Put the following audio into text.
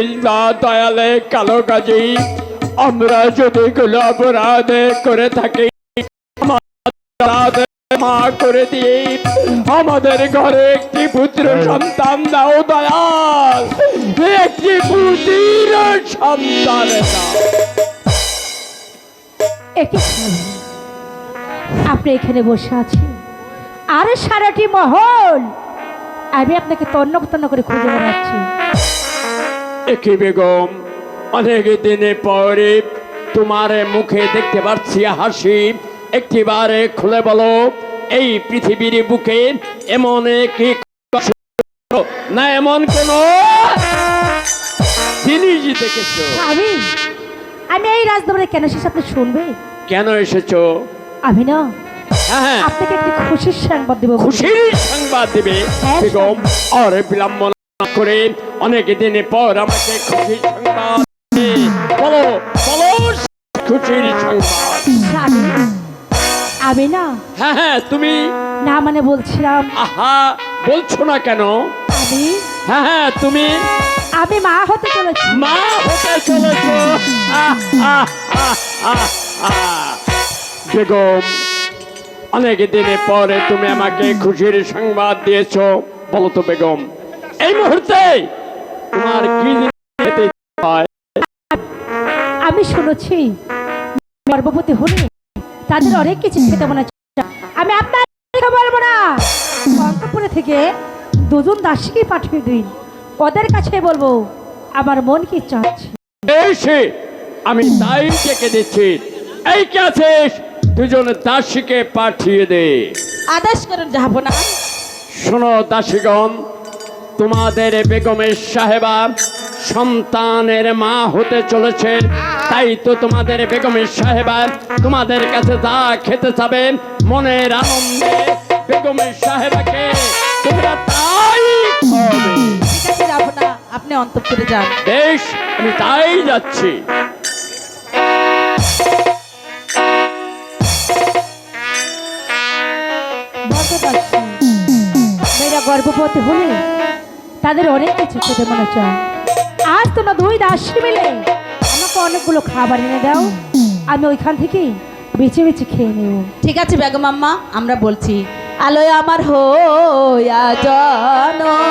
দয়ালে কালো কাজী আমরা যদি কোনো অপরাধ করে থাকি আমাদের মা করে দিয়ে আমাদের ঘরে একটি পুত্র সন্তান দাও দয়াল। একটি পুত্র সন্তান। আপনি এখানে বসে আছেন আরে সারাটি মহল আমি আপনাকে তন্ন তন্ন করে খুঁজে বেড়াচ্ছি। একই বেগম অনেক দিনে পরে তোমার মুখে দেখতে পাচ্ছি হাসি। একটিবারে খুলে বলো এই পৃথিবীর বুকে এমন কি না এমন কোন জিনিস দেখেছ? আমি? আমি এই রাজদরবারে কেন এসেছি আপনি শুনবে? কেন এসেছ? আমি না। হ্যাঁ হ্যাঁ। আপনাকে একটি খুশির সংবাদ দেবো খুশির সংবাদ দেবে হ্যাঁ, বেগম। আর বিলম্ব না করে অনেক দিনে পর আমাকে খুশি সংবাদ বলো বলো খুশির সংবাদ। আমি না? হ্যাঁ হ্যাঁ তুমি? না মানে বলছিলাম। আহা বলছো না কেন? আমি? হ্যাঁ হ্যাঁ তুমি? আমি মা হতে চলেছি। মা হতে চলেছো। বেগম অনেক দিনে পরে তুমি আমাকে খুশির সংবাদ দিয়েছ। বলো তো বেগম এই মুহূর্তে তোমার কি হয় আমি শুনেছি গর্ভবতী হলে তাদের অনেক কিছু খেতে মনে। আমি আপনার কথা বলব না। অন্তপুরে থেকে দুজন দাসীকে পাঠিয়ে দিন। ওদের কাছে বলব আমার মন কি চাচ্ছে আমি তাই ডেকে দিচ্ছি। এই কে আছিস? দুজন দাসীকে পাঠিয়ে দে। আদেশ করুন যাব না। শোনো দাসীগণ তোমাদের বেগমের সাহেবা সন্তানের মা হতে চলেছে। তাই তো তোমাদের বেগমের সাহেবা তোমাদের কাছে যা খেতে চাবে মনের আনন্দে বেগমের সাহেবাকে তোমরা তাই আপনি অন্তঃপুরে যান। বেশ আমি তাই যাচ্ছি। মেয়েরা গর্ভবতী হলে তাদের অনেক কিছু খেতে মনে হচ্ছে আজ তোমরা দুই দাসী মিলে আমাকে অনেকগুলো খাবার এনে দাও। আমি ওইখান থেকেই বেছে বেছে খেয়ে নেব। ঠিক আছে, বেগম আম্মা, আমরা বলছি, আলোয় আমার হইয়া জনম